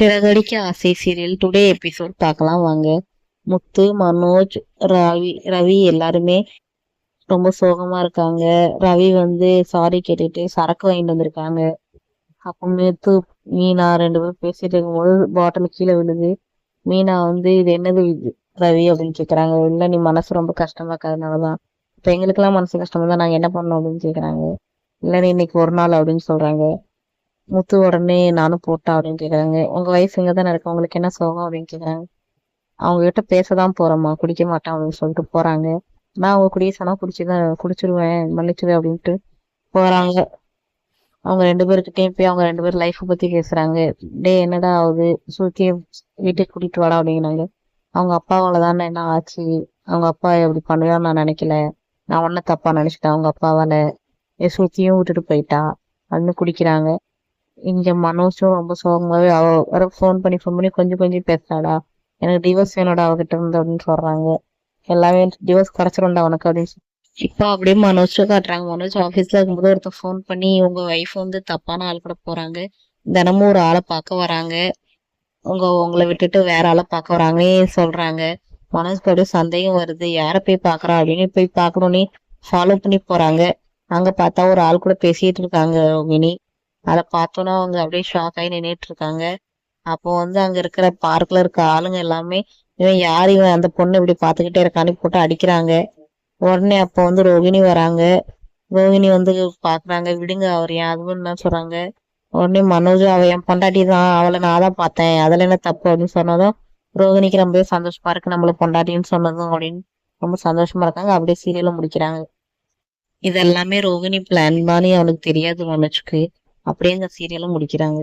சிறகடிக்க ஆசை serial today episode பார்க்கலாம் வாங்க. முத்து மனோஜ் ரவி ரவி எல்லாருமே ரொம்ப சோகமா இருக்காங்க. ரவி வந்து சாரி கேட்டுட்டு சரக்கு வாங்கிட்டு வந்திருக்காங்க. அப்போ முத்து மீனா ரெண்டு பேரும் பேசிட்டு இருக்கும்போது பாட்டில் கீழே விழுது. மீனா வந்து இது என்னது இது? ரவி அப்படின்னு கேட்குறாங்க இல்லை நீ மனசு ரொம்ப கஷ்டமா இருக்கிறதுனாலதான். இப்போ எங்களுக்கெல்லாம் மனசு கஷ்டமா தான் நாங்கள் என்ன பண்ணோம் அப்படின்னு கேட்குறாங்க இல்லை நீ இன்னைக்கு ஒரு நாள் அப்படின்னு சொல்றாங்க. முத்து உடனே நானும் போட்டா அப்படின்னு கேக்குறாங்க. உங்க வைஃப் இங்க தானே இருக்கு? உங்களுக்கு என்ன சோகம் அப்படின்னு கேக்குறாங்க. அவங்க கிட்ட பேசதான் போறோம்மா. குடிக்க மாட்டேன் அப்படின்னு சொல்லிட்டு போறாங்க. நான் அவங்க குடிய சொன்னா குடிச்சுதான் குடிச்சிருவேன் மன்னிச்சிருவேன் அப்படின்ட்டு போறாங்க. அவங்க ரெண்டு பேருக்கிட்டையும் போய் அவங்க ரெண்டு பேரும் லைஃப் பத்தி பேசுறாங்க. டே என்னடா ஆகுது? சுத்தி வீட்டுக்கு கூட்டிட்டு வாடா அப்படிங்கிறாங்க அவங்க அப்பாவால தானே என்ன ஆச்சு? அவங்க அப்பா எப்படி பண்ணுவான்னு நான் நினைக்கல. நான் ஒன்னும் தப்பா நினைச்சிட்டேன். அவங்க அப்பாவால. சுத்தியும் விட்டுட்டு போயிட்டா. அப்படின்னு குடிக்கிறாங்க. இங்க மனோஜும் ரொம்ப சோகமாவே அவ வர ஃபோன் பண்ணி ஃபோன் பண்ணி கொஞ்சம் கொஞ்சம் பேசுறாடா. எனக்கு டிவோர்ஸ் வேணும்டா அவகிட்ட இருந்து அப்படின்னு சொல்றாங்க. எல்லாமே டிவோர்ஸ் கிடைச்சிரும்டா உனக்கு அப்படின்னு சொல்லி- இப்போ அப்படியே மனோஜ் காட்டுறாங்க. மனோஜ் ஆபீஸ்ல இருக்கும்போது ஒருத்தர் ஃபோன் பண்ணி உங்க ஒய்ஃப் வந்து தப்பான ஆள் கூட போறாங்க. தினமும் ஒரு ஆளை பார்க்க வராங்க. உங்க உங்களை விட்டுட்டு வேற ஆளை பார்க்க வராங்கன்னே சொல்றாங்க. மனோஜ்க்கு அப்படியே சந்தேகம் வருது. யார போய் பாக்குறா அப்படின்னு போய் பாக்கணும்னே ஃபாலோ பண்ணி போறாங்க. அங்க பார்த்தா ஒரு ஆள் கூட பேசிட்டு இருக்காங்க ரோகிணி அதை பார்த்தோன்னா அவங்க அப்படியே ஷாக் ஆகி நின்றுட்டு இருக்காங்க. அப்போ வந்து அங்க இருக்கிற பார்க்ல இருக்க ஆளுங்க எல்லாமே இவன் யார்? இவன் அந்த பொண்ணு இப்படி பார்த்துக்கிட்டே இருக்கான்னு போட்டு அடிக்கிறாங்க. உடனே அப்போ வந்து ரோகிணி வராங்க. ரோகிணி வந்து பாக்குறாங்க விடுங்க அவர் ஏன் அதுவும் தான் சொல்றாங்க? உடனே மனோஜ் அவ என் பொண்டாட்டி தான் அவளை நான் தான் பார்த்தேன். அதுல என்ன தப்பு? அப்படின்னு சொன்னதும் ரோகிணிக்கு ரொம்பவே சந்தோஷமா இருக்கு நம்மள பொண்டாட்டின்னு சொன்னதும் அப்படின்னு ரொம்ப சந்தோஷமா இருக்காங்க. அப்படியே சீரியலும் முடிக்கிறாங்க. இதெல்லாமே ரோகிணி பிளான் தானே அவனுக்கு தெரியாது மனோஜ்க்கு. அப்படியே இந்த சீரியலும் முடிக்கிறாங்க.